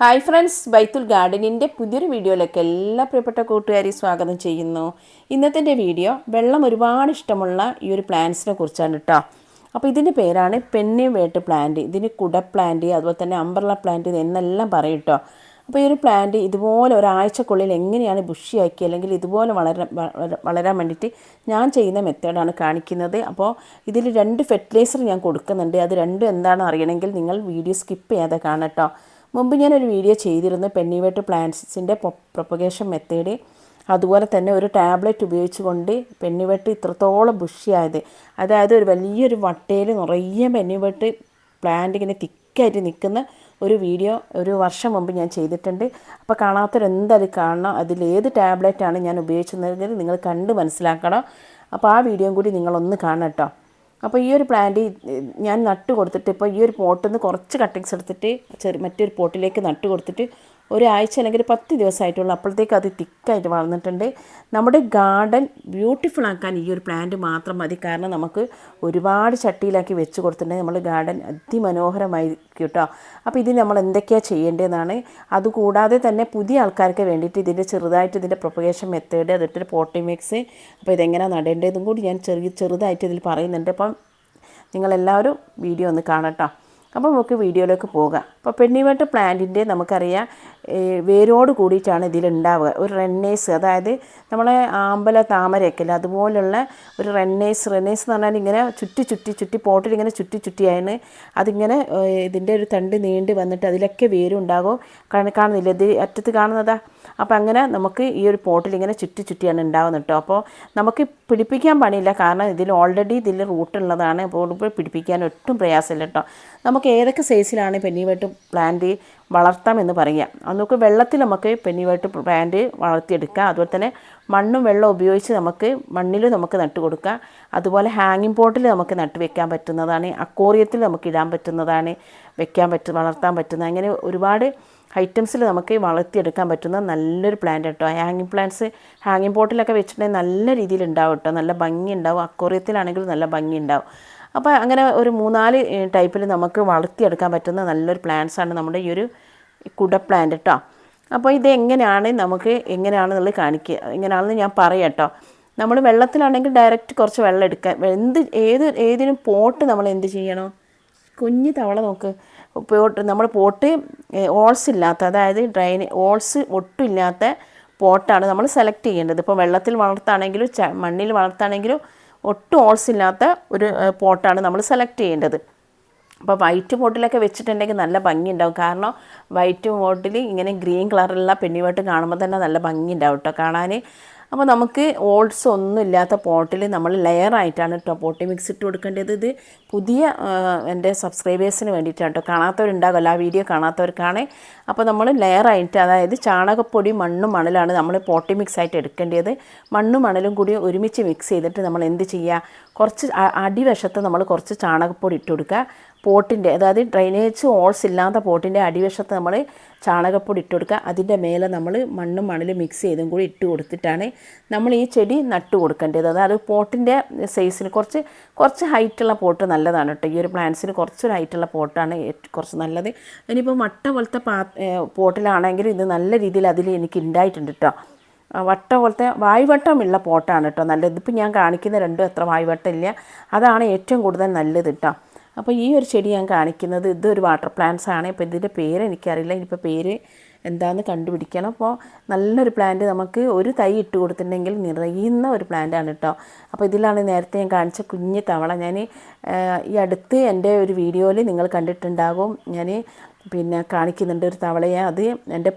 Hi friends ബൈത്തുൽ ഗാർഡനിന്റെ പുതിയൊരു വീഡിയോയിലേക്ക് എല്ലാ പ്രിയപ്പെട്ട കൂട്ടുകാരെയും സ്വാഗതം ചെയ്യുന്നു. ഇന്നത്തെ വീഡിയോ വെള്ളം ഒരുപാട് ഇഷ്ടമുള്ള ഈ ഒരു പ്ലാന്റ്സിനെ കുറിച്ചാണ് കേട്ടോ അപ്പോൾ ഇതിന്റെ പേരാണ് പെന്നി വേട്ട് പ്ലാന്റ് ഇതിന് കുട പ്ലാന്റ് അതുപോലെ തന്നെ അംബ്രല പ്ലാന്റ് എന്നെല്ലാം പറയും കേട്ടോ അപ്പോൾ ഈ ഒരു പ്ലാന്റ് ഇതുപോലെ ഒരാഴ്ചക്കുള്ളിൽ എങ്ങനെയാണ് ബുഷിയാക്കി അല്ലെങ്കിൽ ഇതുപോലെ വളരാൻ വള- വളരാൻ വേണ്ടിയിട്ട് ഞാൻ ചെയ്യുന്ന മെത്തേഡാണ് കാണിക്കുന്നത്. അപ്പോൾ ഇതിൽ രണ്ട് ഫെർട്ടിലൈസർ ഞാൻ കൊടുക്കുന്നുണ്ട്. അത് രണ്ടും എന്താണെന്ന് അറിയണമെങ്കിൽ നിങ്ങൾ വീഡിയോ സ്കിപ്പ് ചെയ്യാതെ കാണട്ടോ മുമ്പ് ഞാനൊരു വീഡിയോ ചെയ്തിരുന്നു പെന്നിവേട്ട് പ്ലാന്റ്സിന്റെ പ്രൊപ്പഗേഷൻ മെത്തേഡ് അതുപോലെ തന്നെ ഒരു ടാബ്ലറ്റ് ഉപയോഗിച്ചുകൊണ്ട് പെന്നിവെട്ട് ഇത്രത്തോളം ബുഷിയായത് അതായത് ഒരു വലിയൊരു വട്ടയിൽ നിറയെ പെന്നിവെട്ട് പ്ലാന്റ് ഇങ്ങനെ തിക്കായിട്ട് നിൽക്കുന്ന ഒരു വീഡിയോ ഒരു വർഷം മുമ്പ് ഞാൻ ചെയ്തിട്ടുണ്ട്. അപ്പോൾ കാണാത്തവരെന്തായാലും കാണണം. അതിലേത് ടാബ്ലറ്റാണ് ഞാൻ ഉപയോഗിച്ചതെന്ന് നിങ്ങൾ കണ്ട് മനസ്സിലാക്കണം. അപ്പോൾ ആ വീഡിയോയും കൂടി നിങ്ങളൊന്ന് കാണണം കേട്ടോ. അപ്പോൾ ഈ ഒരു പ്ലാന്റ് ഞാൻ നട്ട് കൊടുത്തിട്ട് ഇപ്പോൾ ഈ ഒരു പോട്ടിൽ നിന്ന് കുറച്ച് കട്ടിങ്സ് എടുത്തിട്ട് ചെറിയ മറ്റൊരു പോട്ടിലേക്ക് നട്ട് കൊടുത്തിട്ട് ഒരാഴ്ച അല്ലെങ്കിൽ പത്ത് ദിവസമായിട്ടുള്ളൂ. അപ്പോഴത്തേക്ക് അത് തിക്കായിട്ട് വളർന്നിട്ടുണ്ട്. നമ്മുടെ ഗാർഡൻ ബ്യൂട്ടിഫുൾ ആക്കാൻ ഈ ഒരു പ്ലാന്റ് മാത്രം മതി. കാരണം നമുക്ക് ഒരുപാട് ചട്ടിയിലാക്കി വെച്ച് കൊടുത്തിട്ടുണ്ടെങ്കിൽ നമ്മൾ ഗാർഡൻ അതിമനോഹരമായി കേട്ടോ. അപ്പോൾ ഇതിന് നമ്മൾ എന്തൊക്കെയാണ് ചെയ്യേണ്ടതെന്നാണ്. അതുകൂടാതെ തന്നെ പുതിയ ആൾക്കാർക്ക് വേണ്ടിയിട്ട് ഇതിന്റെ ചെറുതായിട്ട് ഇതിന്റെ പ്രൊപ്പഗേഷൻ മെത്തേഡ് അതിട്ട് പോട്ടി മിക്സ് അപ്പോൾ ഇതെങ്ങനെയാണ് നടേണ്ടതെന്നും കൂടി ഞാൻ ചെറിയ ചെറുതായിട്ട് ഇതിൽ പറയുന്നുണ്ട്. അപ്പം നിങ്ങളെല്ലാവരും വീഡിയോ ഒന്ന് കാണട്ടോ. അപ്പോൾ നമുക്ക് വീഡിയോയിലേക്ക് പോകാം. അപ്പോൾ പെണ്ണിവെട്ട് പ്ലാന്റിന്റെ നമുക്കറിയാം വേരോട് കൂടിയിട്ടാണ് ഇതിലുണ്ടാവുക ഒരു റെന്നേസ് അതായത് നമ്മളെ ആമ്പല താമരയൊക്കെ ഇല്ലേ അതുപോലുള്ള ഒരു റെന്നേസ് റെന്നേസ് എന്ന് പറഞ്ഞാൽ ഇങ്ങനെ ചുറ്റി ചുറ്റി ചുറ്റി പോട്ടിൽ ഇങ്ങനെ ചുറ്റി ചുറ്റിയാണ് അതിങ്ങനെ ഇതിന്റെ ഒരു തണ്ട് നീണ്ട് വന്നിട്ട് അതിലൊക്കെ വേരുണ്ടാകും കാണ- കാണുന്നില്ല? ഇത് അറ്റത്ത് കാണുന്നതാ. അപ്പോൾ അങ്ങനെ നമുക്ക് ഈ ഒരു പോട്ടിൽ ഇങ്ങനെ ചുറ്റി ചുറ്റിയാണ് ഉണ്ടാകുന്നത് കേട്ടോ അപ്പോൾ നമുക്ക് പിടിപ്പിക്കാൻ പണിയില്ല. കാരണം ഇതിൽ ഓൾറെഡി ഇതിൽ റൂട്ട് ഉള്ളതാണ്. അപ്പോൾ പിടിപ്പിക്കാൻ ഒട്ടും പ്രയാസമില്ല കേട്ടോ നമുക്ക് ഏതൊക്കെ സൈസിലാണ് പെന്നിവേട്ട് പ്ലാന്റ് വളർത്താമെന്ന് പറയാം അത് നമുക്ക് വെള്ളത്തിൽ നമുക്ക് പെന്നിവേട്ട് പ്ലാന്റ് വളർത്തിയെടുക്കാം. അതുപോലെ തന്നെ മണ്ണും വെള്ളം ഉപയോഗിച്ച് നമുക്ക് മണ്ണിൽ നമുക്ക് നട്ട് കൊടുക്കാം. അതുപോലെ ഹാങ്ങിങ് പോട്ടിൽ നമുക്ക് നട്ട് വെക്കാൻ പറ്റുന്നതാണ്. അക്കോറിയത്തിൽ നമുക്ക് ഇടാൻ പറ്റുന്നതാണ്. വെക്കാൻ പറ്റും വളർത്താൻ പറ്റുന്ന അങ്ങനെ ഒരുപാട് ഐറ്റംസിൽ നമുക്ക് വളർത്തിയെടുക്കാൻ പറ്റുന്ന നല്ലൊരു പ്ലാന്റ് കേട്ടോ ഹാങ്ങിങ് പ്ലാന്റ്സ് ഹാങ്ങിങ് പോട്ടിലൊക്കെ വെച്ചിട്ടുണ്ടെങ്കിൽ നല്ല രീതിയിൽ ഉണ്ടാവും കേട്ടോ നല്ല ഭംഗി ഉണ്ടാവും. അക്കോറിയത്തിലാണെങ്കിൽ നല്ല ഭംഗി ഉണ്ടാവും. അപ്പോൾ അങ്ങനെ ഒരു മൂന്നാൽ ടൈപ്പിൽ നമുക്ക് വളർത്തിയെടുക്കാൻ പറ്റുന്ന നല്ലൊരു പ്ലാന്റ്സാണ് നമ്മുടെ ഈ ഒരു കുട പ്ലാന്റ് കേട്ടോ അപ്പോൾ ഇത് എങ്ങനെയാണ് നമുക്ക് എങ്ങനെയാണെന്നുള്ളത് കാണിക്കുക എങ്ങനെയാണെന്ന് ഞാൻ പറയാം കേട്ടോ നമ്മൾ വെള്ളത്തിലാണെങ്കിൽ ഡയറക്റ്റ് കുറച്ച് വെള്ളം എടുക്കാൻ എന്ത് ഏത് ഏതിനും പോട്ട് നമ്മൾ എന്ത് ചെയ്യണം? കുഞ്ഞ് തവള നോക്ക്. പോട്ട് നമ്മൾ പോട്ട് ഓൾസ് ഇല്ലാത്ത അതായത് ഡ്രൈൻ ഓൾസ് ഒട്ടും ഇല്ലാത്ത പോട്ടാണ് നമ്മൾ സെലക്ട് ചെയ്യേണ്ടത്. ഇപ്പോൾ വെള്ളത്തിൽ വളർത്താണെങ്കിലും മണ്ണിൽ വളർത്താണെങ്കിലും ഒട്ടും ഓൾസ് ഇല്ലാത്ത ഒരു പോട്ടാണ് നമ്മൾ സെലക്ട് ചെയ്യേണ്ടത്. അപ്പോൾ വൈറ്റ് പോട്ടിലൊക്കെ വെച്ചിട്ടുണ്ടെങ്കിൽ നല്ല ഭംഗി ഉണ്ടാവും കാരണം വൈറ്റ് പോട്ടിൽ ഇങ്ങനെ ഗ്രീൻ കളറുള്ള പെണ്ണിവട്ട് കാണുമ്പോൾ തന്നെ നല്ല ഭംഗി ഉണ്ടാവും കേട്ടോ കാണാൻ അപ്പോൾ നമുക്ക് ഓൾസ് ഒന്നും ഇല്ലാത്ത പോട്ടിൽ നമ്മൾ ലെയർ ആയിട്ടാണ് കേട്ടോ പോട്ടി മിക്സ് ഇട്ട് കൊടുക്കേണ്ടത്. ഇത് പുതിയ എന്റെ സബ്സ്ക്രൈബേഴ്സിന് വേണ്ടിയിട്ടാണ് കേട്ടോ കാണാത്തവരുണ്ടാകുമല്ലോ ആ വീഡിയോ കാണാത്തവർക്കാണ്. അപ്പോൾ നമ്മൾ ലെയർ ആയിട്ട് അതായത് ചാണകപ്പൊടി മണ്ണും മണലാണ് നമ്മൾ പോട്ടി മിക്സ് ആയിട്ട് എടുക്കേണ്ടത്. മണ്ണും മണലും കൂടി ഒരുമിച്ച് മിക്സ് ചെയ്തിട്ട് നമ്മൾ എന്ത് ചെയ്യുക? കുറച്ച് അടിവശത്ത് നമ്മൾ കുറച്ച് ചാണകപ്പൊടി ഇട്ട് കൊടുക്കുക. പോട്ടിന്റെ അതായത് ഡ്രൈനേജ് ഓൾസ് ഇല്ലാത്ത പോട്ടിന്റെ അടിവശത്ത് നമ്മൾ ചാണകപ്പൊടി ഇട്ട് കൊടുക്കുക. അതിന്റെ മേലെ നമ്മൾ മണ്ണും മണലും മിക്സ് ചെയ്തും കൂടി ഇട്ട് കൊടുത്തിട്ടാണ് നമ്മൾ ഈ ചെടി നട്ട് കൊടുക്കേണ്ടത്. അതായത് പോട്ടിന്റെ സൈസിന് കുറച്ച് കുറച്ച് ഹൈറ്റുള്ള പോട്ട് നല്ലതാണ് കേട്ടോ. ഈ ഒരു പ്ലാന്റ്സിന് കുറച്ചൊരു ഹൈറ്റുള്ള പോട്ടാണ് കുറച്ച് നല്ലത്. ഇനിയിപ്പോൾ മട്ട പോലത്തെ പാ പോട്ടിലാണെങ്കിലും ഇത് നല്ല രീതിയിൽ അതിൽ എനിക്ക് ഉണ്ടായിട്ടുണ്ട് കേട്ടോ. വട്ട പോലത്തെ വായ്വട്ടമുള്ള പോട്ടാണ് കേട്ടോ നല്ലത്. ഇതിപ്പോൾ ഞാൻ കാണിക്കുന്ന രണ്ടും എത്ര വായ്വട്ടം ഇല്ല അതാണ് ഏറ്റവും കൂടുതൽ നല്ലത് കേട്ടോ. അപ്പോൾ ഈ ഒരു ചെടി ഞാൻ കാണിക്കുന്നത് ഇതൊരു വാട്ടർ പ്ലാന്റ്സ് ആണ്. ഇപ്പോൾ ഇതിന്റെ പേര് എനിക്കറിയില്ല. ഇനിയിപ്പോൾ പേര് എന്താണെന്ന് കണ്ടുപിടിക്കണം. അപ്പോൾ നല്ലൊരു പ്ലാന്റ് നമുക്ക് ഒരു തൈ ഇട്ട് കൊടുത്തിട്ടുണ്ടെങ്കിൽ നിറയുന്ന ഒരു പ്ലാന്റ് ആണ് കേട്ടോ. അപ്പോൾ ഇതിലാണ് നേരത്തെ ഞാൻ കാണിച്ച കുഞ്ഞ് തവള. ഞാൻ ഈ അടുത്ത് എന്റെ ഒരു വീഡിയോയിൽ നിങ്ങൾ കണ്ടിട്ടുണ്ടാകും. ഞാൻ പിന്നെ കാണിക്കുന്നുണ്ട് ഒരു തവളയെ. അത് എന്റെ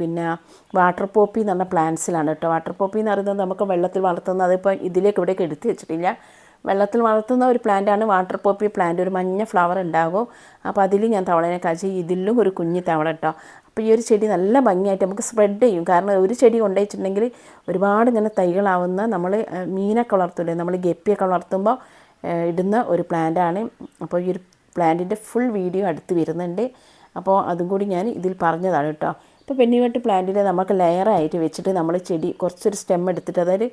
പിന്നെ വാട്ടർ പോപ്പി എന്ന് പറഞ്ഞ പ്ലാന്റ്സിലാണ് കേട്ടോ. വാട്ടർ പോപ്പി എന്ന് പറയുന്നത് നമുക്ക് വെള്ളത്തിൽ വളർത്തുന്ന അതിപ്പോൾ ഇതിലേക്ക് ഇവിടേക്ക് എടുത്ത് വെച്ചിട്ടില്ല. വെള്ളത്തിൽ വളർത്തുന്ന ഒരു പ്ലാന്റാണ് വാട്ടർ പോപ്പി പ്ലാന്റ്. ഒരു മഞ്ഞ ഫ്ലവർ ഉണ്ടാകും. അപ്പോൾ അതിൽ ഞാൻ തവളേനെ കാച്ചി ഇതിലും ഒരു കുഞ്ഞി തവള കേട്ടോ അപ്പോൾ ഈ ഒരു ചെടി നല്ല ഭംഗിയായിട്ട് നമുക്ക് സ്പ്രെഡ് ചെയ്യും. കാരണം ഒരു ചെടി കൊണ്ടുവച്ചിട്ടുണ്ടെങ്കിൽ ഒരുപാട് ഇങ്ങനെ തൈകളാവുന്ന നമ്മൾ മീനൊക്കെ വളർത്തില്ലേ നമ്മൾ ഗപ്പിയൊക്കെ വളർത്തുമ്പോൾ ഇടുന്ന ഒരു പ്ലാന്റാണ് അപ്പോൾ ഈ ഒരു പ്ലാന്റിന്റെ ഫുൾ വീഡിയോ അടുത്ത് വരുന്നുണ്ട്. അപ്പോൾ അതും കൂടി ഞാൻ ഇതിൽ പറഞ്ഞതാണ് കേട്ടോ അപ്പോൾ പെന്നിവെട്ട് പ്ലാന്റിൽ നമുക്ക് ലെയറായിട്ട് വെച്ചിട്ട് നമ്മൾ ചെടി കുറച്ചൊരു സ്റ്റെം എടുത്തിട്ട് അതായത്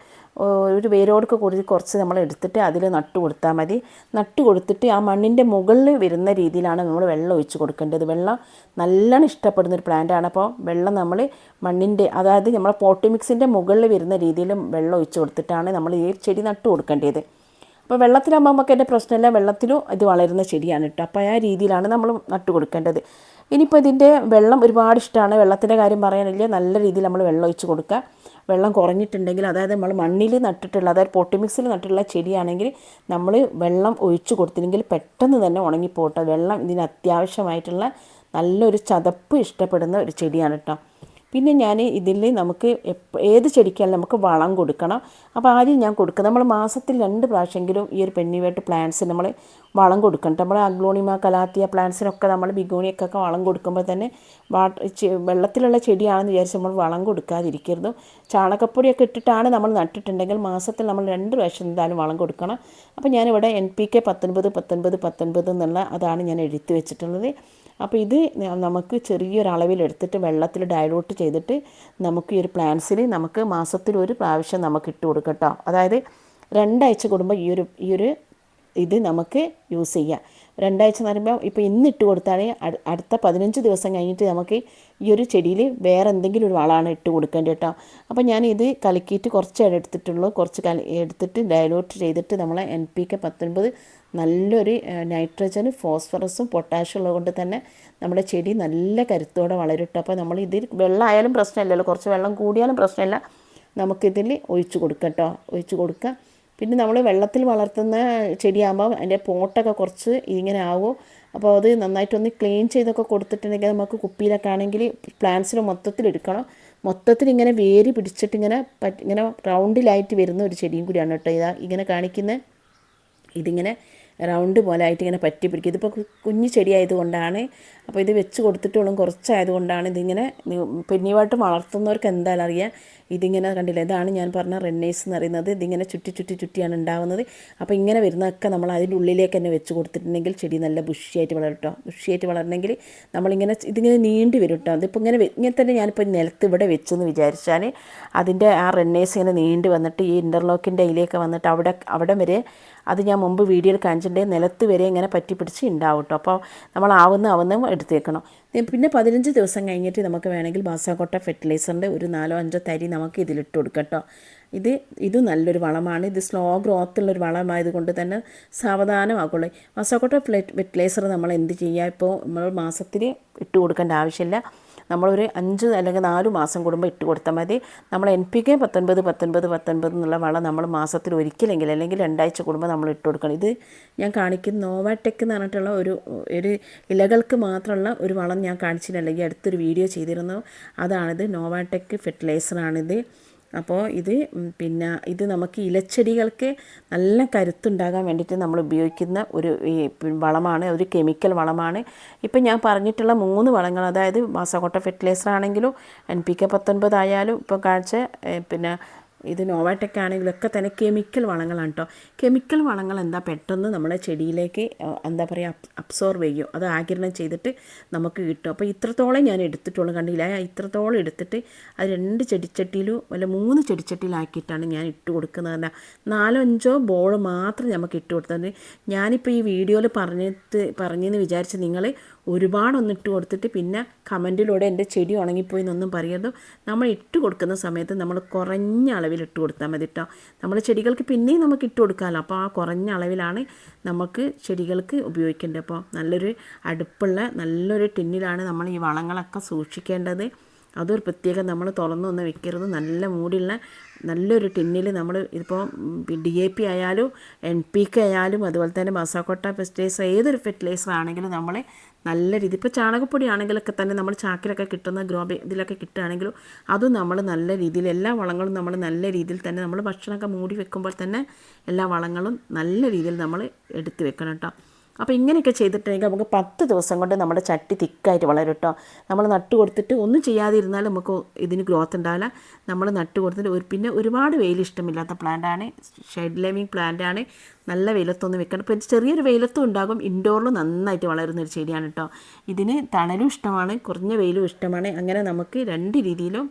ഒരു വേരോടൊക്കെ കൂടി കുറച്ച് നമ്മൾ എടുത്തിട്ട് അതിൽ നട്ട് കൊടുത്താൽ മതി. നട്ട് കൊടുത്തിട്ട് ആ മണ്ണിന്റെ മുകളിൽ വരുന്ന രീതിയിലാണ് നമ്മൾ വെള്ളം ഒഴിച്ച് കൊടുക്കേണ്ടത്. വെള്ളം നല്ലോണം ഇഷ്ടപ്പെടുന്ന ഒരു പ്ലാന്റാണ് അപ്പോൾ വെള്ളം നമ്മൾ മണ്ണിന്റെ അതായത് നമ്മളെ പോട്ടി മിക്സിന്റെ മുകളിൽ വരുന്ന രീതിയിലും വെള്ളം ഒഴിച്ച് കൊടുത്തിട്ടാണ് നമ്മൾ ഈ ചെടി നട്ട് കൊടുക്കേണ്ടത്. അപ്പോൾ വെള്ളത്തിലാകുമ്പോൾ നമുക്ക് എന്റെ പ്രശ്നമില്ല. വെള്ളത്തിലും ഇത് വളരുന്ന ചെടിയാണ് കേട്ടോ. അപ്പോൾ ആ രീതിയിലാണ് നമ്മൾ നട്ടു കൊടുക്കേണ്ടത്. ഇനിയിപ്പോൾ ഇതിന്റെ വെള്ളം ഒരുപാട് ഇഷ്ടമാണ് വെള്ളത്തിന്റെ കാര്യം പറയാനില്ല. നല്ല രീതിയിൽ നമ്മൾ വെള്ളം ഒഴിച്ച് കൊടുക്കുക. വെള്ളം കുറഞ്ഞിട്ടുണ്ടെങ്കിൽ അതായത് നമ്മൾ മണ്ണിൽ നട്ടിട്ടുള്ള അതായത് പൊട്ടിമിക്സിൽ നട്ടിട്ടുള്ള ചെടിയാണെങ്കിൽ നമ്മൾ വെള്ളം ഒഴിച്ച് കൊടുത്തില്ലെങ്കിൽ പെട്ടെന്ന് തന്നെ ഉണങ്ങിപ്പോട്ടെ. വെള്ളം ഇതിന് അത്യാവശ്യമായിട്ടുള്ള നല്ലൊരു ചതപ്പ് ഇഷ്ടപ്പെടുന്ന ഒരു ചെടിയാണ് കേട്ടോ പിന്നെ ഞാൻ ഇതിൽ നമുക്ക് ഏത് ചെടിക്കാലും നമുക്ക് വളം കൊടുക്കണം. അപ്പോൾ ആദ്യം ഞാൻ കൊടുക്കുക നമ്മൾ മാസത്തിൽ രണ്ട് പ്രാവശ്യമെങ്കിലും ഈ ഒരു പെന്നിവേട്ട് പ്ലാന്റ്സ് നമ്മൾ വളം കൊടുക്കണം. നമ്മൾ അഗ്ലോണിമ കലാത്തിയ പ്ലാന്റ്സിനൊക്കെ നമ്മൾ ബിഗോണിയൊക്കെ വളം കൊടുക്കുമ്പോൾ തന്നെ വെള്ളത്തിലുള്ള ചെടിയാണെന്ന് വിചാരിച്ച് നമ്മൾ വളം കൊടുക്കാതിരിക്കരുത്. ചാണകപ്പൊടിയൊക്കെ ഇട്ടിട്ടാണ് നമ്മൾ നട്ടിട്ടുണ്ടെങ്കിൽ മാസത്തിൽ നമ്മൾ രണ്ട് പ്രാവശ്യം എന്തായാലും വളം കൊടുക്കണം. അപ്പോൾ ഞാനിവിടെ എൻ പി കെ പത്തൊൻപത് പത്തൊൻപത് പത്തൊൻപത് എന്നുള്ള അതാണ് ഞാൻ എഴുതി വെച്ചിട്ടുള്ളത്. അപ്പോൾ ഇത് നമുക്ക് ചെറിയൊരളവിൽ എടുത്തിട്ട് വെള്ളത്തിൽ ഡയലൂട്ട് ചെയ്തിട്ട് നമുക്ക് ഈ ഒരു പ്ലാന്റ്സിൽ നമുക്ക് മാസത്തിൽ ഒരു പ്രാവശ്യം നമുക്ക് ഇട്ട് കൊടുക്കട്ടോ അതായത് രണ്ടാഴ്ച കൂടുമ്പോൾ ഈ ഒരു ഈ ഒരു ഇത് നമുക്ക് യൂസ് ചെയ്യാം. രണ്ടാഴ്ച എന്ന് പറയുമ്പോൾ ഇപ്പോൾ ഇന്ന് ഇട്ട് കൊടുത്താണെങ്കിൽ അടുത്ത പതിനഞ്ച് ദിവസം കഴിഞ്ഞിട്ട് നമുക്ക് ഈ ഒരു ചെടിയിൽ വേറെ എന്തെങ്കിലും ഒരു വളമാണ് ഇട്ട് കൊടുക്കേണ്ടത് കേട്ടോ അപ്പോൾ ഞാൻ ഇത് കലക്കിയിട്ട് കുറച്ച് എടുത്തിട്ടുള്ളൂ. കുറച്ച് കല എടുത്തിട്ട് ഡയലൂട്ട് ചെയ്തിട്ട് നമ്മളെ എൻ പി കെ പത്തൊൻപത് നല്ലൊരു നൈട്രജനും ഫോസ്ഫറസും പൊട്ടാഷ്യം ഉള്ളത് തന്നെ നമ്മുടെ ചെടി നല്ല കരുത്തോടെ വളരട്ടെ അപ്പോൾ നമ്മൾ ഇതിൽ വെള്ളമായാലും പ്രശ്നമില്ലല്ലോ. കുറച്ച് വെള്ളം കൂടിയാലും പ്രശ്നമില്ല. നമുക്കിതിൽ ഒഴിച്ചു കൊടുക്കാം കേട്ടോ ഒഴിച്ചു കൊടുക്കുക പിന്നെ നമ്മൾ വെള്ളത്തിൽ വളർത്തുന്ന ചെടിയാകുമ്പോൾ അതിന്റെ പോട്ടൊക്കെ കുറച്ച് ഇങ്ങനെ ആവും അപ്പോൾ അത് നന്നായിട്ടൊന്ന് ക്ലീൻ ചെയ്തൊക്കെ കൊടുത്തിട്ടുണ്ടെങ്കിൽ നമുക്ക് കുപ്പിയിലൊക്കെ ആണെങ്കിൽ പ്ലാന്റ്സിന് മൊത്തത്തിൽ എടുക്കണം. മൊത്തത്തിൽ ഇങ്ങനെ വേരി പിടിച്ചിട്ട് ഇങ്ങനെ പറ്റി ഇങ്ങനെ റൗണ്ടിലായിട്ട് വരുന്ന ഒരു ചെടിയും കൂടിയാണ് കേട്ടോ ഇതാ ഇങ്ങനെ കാണിക്കുന്നത് ഇതിങ്ങനെ റൗണ്ട് പോലെ ആയിട്ട് ഇങ്ങനെ പറ്റി പിടിക്കും ഇതിപ്പോൾ കുഞ്ഞു ചെടിയായതുകൊണ്ടാണ്. അപ്പോൾ ഇത് വെച്ച് കൊടുത്തിട്ടുള്ള കുറച്ചായതുകൊണ്ടാണ് ഇതിങ്ങനെ പിന്നീവായിട്ട് വളർത്തുന്നവർക്ക് എന്തായാലും അറിയാം. ഇതിങ്ങനെ കണ്ടില്ല ഇതാണ് ഞാൻ പറഞ്ഞ റെന്നേഴ്സ് എന്ന് പറയുന്നത്. ഇതിങ്ങനെ ചുറ്റി ചുറ്റി ചുറ്റിയാണ് ഉണ്ടാവുന്നത്. അപ്പോൾ ഇങ്ങനെ വരുന്നതൊക്കെ നമ്മൾ അതിന്റെ ഉള്ളിലേക്ക് തന്നെ വെച്ച് കൊടുത്തിട്ടുണ്ടെങ്കിൽ ചെടി നല്ല ബുഷിയായിട്ട് വളരും കേട്ടോ ബുഷിയായിട്ട് വളരണമെങ്കിൽ നമ്മളിങ്ങനെ ഇതിങ്ങനെ നീണ്ടി വരും കേട്ടോ അതിപ്പോൾ ഇങ്ങനെ ഇങ്ങനെ തന്നെ ഞാനിപ്പോൾ നിലത്ത് ഇവിടെ വെച്ചെന്ന് വിചാരിച്ചാൽ അതിന്റെ ആ റെന്നേഴ്സ് ഇങ്ങനെ നീണ്ടു വന്നിട്ട് ഈ ഇന്റർലോക്കിന്റെ അതിലേക്ക് വന്നിട്ട് അവിടെ അവിടെ വരെ അത് ഞാൻ മുമ്പ് വീഡിയോയിൽ കാണിച്ചിട്ടുണ്ടെങ്കിൽ നിലത്ത് വരെ ഇങ്ങനെ പറ്റി പിടിച്ച് ഉണ്ടാവും കേട്ടോ അപ്പോൾ നമ്മൾ ആവുന്ന ആവുന്ന എടുത്തേക്കണം. പിന്നെ പതിനഞ്ച് ദിവസം കഴിഞ്ഞിട്ട് നമുക്ക് വേണമെങ്കിൽ ബാസാക്കോട്ട ഫെർട്ടിലൈസറിന്റെ ഒരു നാലോ അഞ്ചോ തരി നമുക്ക് ഇതിലിട്ട് കൊടുക്കാം കേട്ടോ ഇത് ഇത് നല്ലൊരു വളമാണ്. ഇത് സ്ലോ ഗ്രോത്ത് ഉള്ളൊരു വളമായതുകൊണ്ട് തന്നെ സാവധാനമാക്കുള്ളൂ. ബാസാക്കോട്ട ഫെർട്ടിലൈസർ നമ്മൾ എന്ത് ചെയ്യുക? ഇപ്പോൾ നമ്മൾ മാസത്തിൽ ഇട്ട് കൊടുക്കേണ്ട ആവശ്യമില്ല. നമ്മളൊരു അഞ്ച് അല്ലെങ്കിൽ നാല് മാസം കൂടുമ്പോൾ ഇട്ട് കൊടുത്താൽ മതി. നമ്മൾ എൻ പി കെ പത്തൊൻപത് പത്തൊൻപത് പത്തൊൻപത് എന്നുള്ള വളം നമ്മൾ മാസത്തിൽ ഒരിക്കലെങ്കിൽ അല്ലെങ്കിൽ രണ്ടാഴ്ച കൂടുമ്പോൾ നമ്മൾ ഇട്ട് കൊടുക്കണം. ഇത് ഞാൻ കാണിക്കുന്ന നോവാടെക് എന്ന് പറഞ്ഞിട്ടുള്ള ഒരു ഒരു ഇലകൾക്ക് മാത്രമുള്ള ഒരു വളം ഞാൻ കാണിച്ചില്ല. അല്ലെങ്കിൽ അടുത്തൊരു വീഡിയോ ചെയ്തിരുന്നു. അതാണിത് നോവാടെക് ഫെർട്ടിലൈസറാണിത് അപ്പോൾ ഇത് പിന്നെ ഇത് നമുക്ക് ഇലച്ചെടികൾക്ക് നല്ല കരുത്തുണ്ടാകാൻ വേണ്ടിയിട്ട് നമ്മൾ ഉപയോഗിക്കുന്ന ഒരു വളമാണ് ഒരു കെമിക്കൽ വളമാണ്. ഇപ്പം ഞാൻ പറഞ്ഞിട്ടുള്ള മൂന്ന് വളങ്ങൾ അതായത് മാസക്കോട്ട ഫെർട്ടിലൈസർ ആണെങ്കിലും എൻ പി കെ പത്തൊൻപത് ആയാലും ഇപ്പോൾ കാഴ്ച പിന്നെ ഇത് നോവാടെക് ആണെങ്കിലൊക്കെ തന്നെ കെമിക്കൽ വളങ്ങളാണ് കേട്ടോ കെമിക്കൽ വളങ്ങൾ എന്താ? പെട്ടെന്ന് നമ്മുടെ ചെടിയിലേക്ക് എന്താ പറയുക അബ്സോർവ് ചെയ്യും. അത് ആകിരണം ചെയ്തിട്ട് നമുക്ക് കിട്ടും. അപ്പോൾ ഇത്രത്തോളം ഞാൻ എടുത്തിട്ടുള്ളൂ. കണ്ടില്ല? ഇത്രത്തോളം എടുത്തിട്ട് അത് രണ്ട് ചെടിച്ചട്ടിയിലും അല്ല മൂന്ന് ചെടിച്ചട്ടിയിലാക്കിയിട്ടാണ് ഞാൻ ഇട്ട് കൊടുക്കുന്നത്. നാലോ അഞ്ചോ ബോൾ മാത്രം നമുക്ക് ഇട്ട് കൊടുത്തത് ഞാനിപ്പോൾ ഈ വീഡിയോയിൽ പറഞ്ഞിട്ട് പറഞ്ഞെന്ന് വിചാരിച്ച് നിങ്ങൾ ഒരുപാടൊന്നും ഇട്ട് കൊടുത്തിട്ട് പിന്നെ കമന്റിലൂടെ എന്റെ ചെടി ഉണങ്ങിപ്പോയി എന്നൊന്നും പറയരുത്. നമ്മൾ ഇട്ട് കൊടുക്കുന്ന സമയത്ത് നമ്മൾ കുറഞ്ഞ അളവിൽ ഇട്ട് കൊടുത്താൽ മതി കേട്ടോ നമ്മൾ ചെടികൾക്ക് പിന്നെയും നമുക്ക് ഇട്ട് കൊടുക്കാമല്ലോ. അപ്പോൾ ആ കുറഞ്ഞ അളവിലാണ് നമുക്ക് ചെടികൾക്ക് ഉപയോഗിക്കേണ്ടത്. അപ്പോൾ നല്ലൊരു അടുപ്പുള്ള നല്ലൊരു ടിന്നിലാണ് നമ്മൾ ഈ വളങ്ങളൊക്കെ സൂക്ഷിക്കേണ്ടത്. അതൊരു പ്രത്യേകം നമ്മൾ തുറന്നൊന്നും വെക്കരുത്. നല്ല മൂടിയുള്ള നല്ലൊരു ടിന്നിൽ നമ്മൾ ഇപ്പോൾ ഡി എ പി ആയാലും എൻ പി കെ ആയാലും അതുപോലെ തന്നെ മസാക്കോട്ട ഫെർട്ടിലൈസർ ഏതൊരു ഫെർട്ടിലൈസർ ആണെങ്കിലും നമ്മൾ നല്ല രീതി ഇപ്പോൾ ചാണകപ്പൊടി ആണെങ്കിലൊക്കെ തന്നെ നമ്മൾ ചാക്കിലൊക്കെ കിട്ടുന്ന ഗ്രോ ഇതിലൊക്കെ കിട്ടുകയാണെങ്കിലും അതും നമ്മൾ നല്ല രീതിയിൽ എല്ലാ വളങ്ങളും നമ്മൾ നല്ല രീതിയിൽ തന്നെ നമ്മൾ ഭക്ഷണമൊക്കെ മൂടി വെക്കുമ്പോൾ തന്നെ എല്ലാ വളങ്ങളും നല്ല രീതിയിൽ നമ്മൾ എടുത്ത് വെക്കണം കേട്ടോ. അപ്പോൾ ഇങ്ങനെയൊക്കെ ചെയ്തിട്ടുണ്ടെങ്കിൽ നമുക്ക് പത്ത് ദിവസം കൊണ്ട് നമ്മുടെ ചട്ടി തിക്കായിട്ട് വളരും കേട്ടോ നമ്മൾ നട്ട് കൊടുത്തിട്ട് ഒന്നും ചെയ്യാതിരുന്നാൽ നമുക്ക് ഇതിന് ഗ്രോത്ത് ഉണ്ടാവില്ല. നമ്മൾ നട്ട് കൊടുത്തിട്ട് ഒരു പിന്നെ ഒരുപാട് വെയിൽ ഇഷ്ടമില്ലാത്ത പ്ലാന്റാണ് ഷെയ്ഡ് ലൈവിങ് പ്ലാന്റാണ് നല്ല വെയിലത്തൊന്നും വെക്കണം. ഇപ്പോൾ ചെറിയൊരു വെയിലത്തും ഉണ്ടാകും. ഇൻഡോറിൽ നന്നായിട്ട് വളരുന്ന ഒരു ചെടിയാണ് കേട്ടോ ഇതിന് തണലും ഇഷ്ടമാണ്. കുറഞ്ഞ വെയിലും ഇഷ്ടമാണ്. അങ്ങനെ നമുക്ക് രണ്ട് രീതിയിലും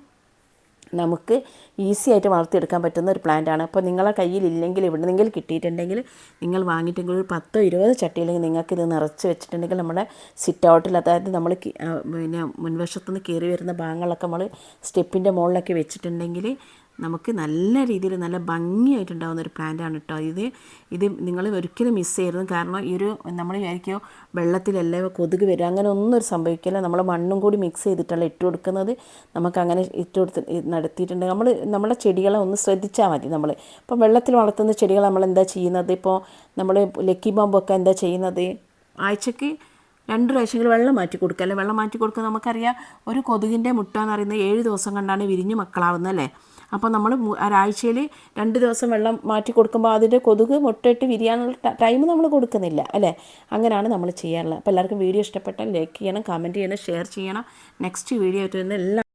നമുക്ക് ഈസി ആയിട്ട് വളർത്തിയെടുക്കാൻ പറ്റുന്ന ഒരു പ്ലാന്റ് ആണ്. അപ്പോൾ നിങ്ങളെ കയ്യിൽ ഇല്ലെങ്കിൽ എവിടെന്നെങ്കിലും കിട്ടിയിട്ടുണ്ടെങ്കിൽ നിങ്ങൾ വാങ്ങിയിട്ടെങ്കിൽ ഒരു പത്തോ ഇരുപതോ ചട്ടിയില്ലെങ്കിൽ നിങ്ങൾക്ക് ഇത് നിറച്ച് വെച്ചിട്ടുണ്ടെങ്കിൽ നമ്മുടെ സിറ്റ് ഔട്ടിൽ അതായത് നമ്മൾ പിന്നെ മുൻവശത്തുനിന്ന് കയറി വരുന്ന ഭാഗങ്ങളൊക്കെ നമ്മൾ സ്റ്റെപ്പിന്റെ മുകളിലൊക്കെ വെച്ചിട്ടുണ്ടെങ്കിൽ നമുക്ക് നല്ല രീതിയിൽ നല്ല ഭംഗിയായിട്ടുണ്ടാകുന്ന ഒരു പ്ലാന്റ് ആണ് കേട്ടോ ഇത് ഇത് നിങ്ങൾ ഒരിക്കലും മിസ് ചെയ്യരുത്. കാരണം ഈ ഒരു നമ്മൾ വിചാരിക്കുമോ വെള്ളത്തിലല്ലേ കൊതുക് വരും അങ്ങനെ ഒന്നും ഒരു സംഭവിക്കില്ല. നമ്മൾ മണ്ണും കൂടി മിക്സ് ചെയ്തിട്ടല്ല ഇട്ട് കൊടുക്കുന്നത്. നമുക്ക് അങ്ങനെ ഇട്ട് കൊടുത്ത് നടത്തിയിട്ടുണ്ട്. നമ്മൾ നമ്മുടെ ചെടികളെ ഒന്ന് ശ്രദ്ധിച്ചാൽ മതി നമ്മൾ ഇപ്പം വെള്ളത്തിൽ വളർത്തുന്ന ചെടികൾ നമ്മൾ എന്താ ചെയ്യുന്നത്? ഇപ്പോൾ നമ്മൾ ലക്കി ബോംബൊക്കെ എന്താ ചെയ്യുന്നത്? ആഴ്ചക്ക് രണ്ട് പ്രാവശ്യമെങ്കിലും വെള്ളം മാറ്റി കൊടുക്കുക. അല്ലെ? വെള്ളം മാറ്റി കൊടുക്കുക നമുക്കറിയാം ഒരു കൊതുകിന്റെ മുട്ട എന്ന് പറയുന്നത് ഏഴ് ദിവസം കണ്ടാണ് വിരിഞ്ഞ് മക്കളാവുന്നത് അല്ലേ? അപ്പോൾ നമ്മൾ ഒരാഴ്ചയിൽ രണ്ട് ദിവസം വെള്ളം മാറ്റി കൊടുക്കുമ്പോൾ അതിന്റെ കൊതുക് മുട്ടയിട്ട് വിരിയാനുള്ള ടൈം നമ്മൾ കൊടുക്കുന്നില്ല അല്ലേ? അങ്ങനെയാണ് നമ്മൾ ചെയ്യാറുള്ളത്. അപ്പോൾ എല്ലാവർക്കും വീഡിയോ ഇഷ്ടപ്പെട്ടാൽ ലൈക്ക് ചെയ്യണം കമന്റ് ചെയ്യണം ഷെയർ ചെയ്യണം. നെക്സ്റ്റ് വീഡിയോ ആയിട്ട് വരുന്ന എല്ലാ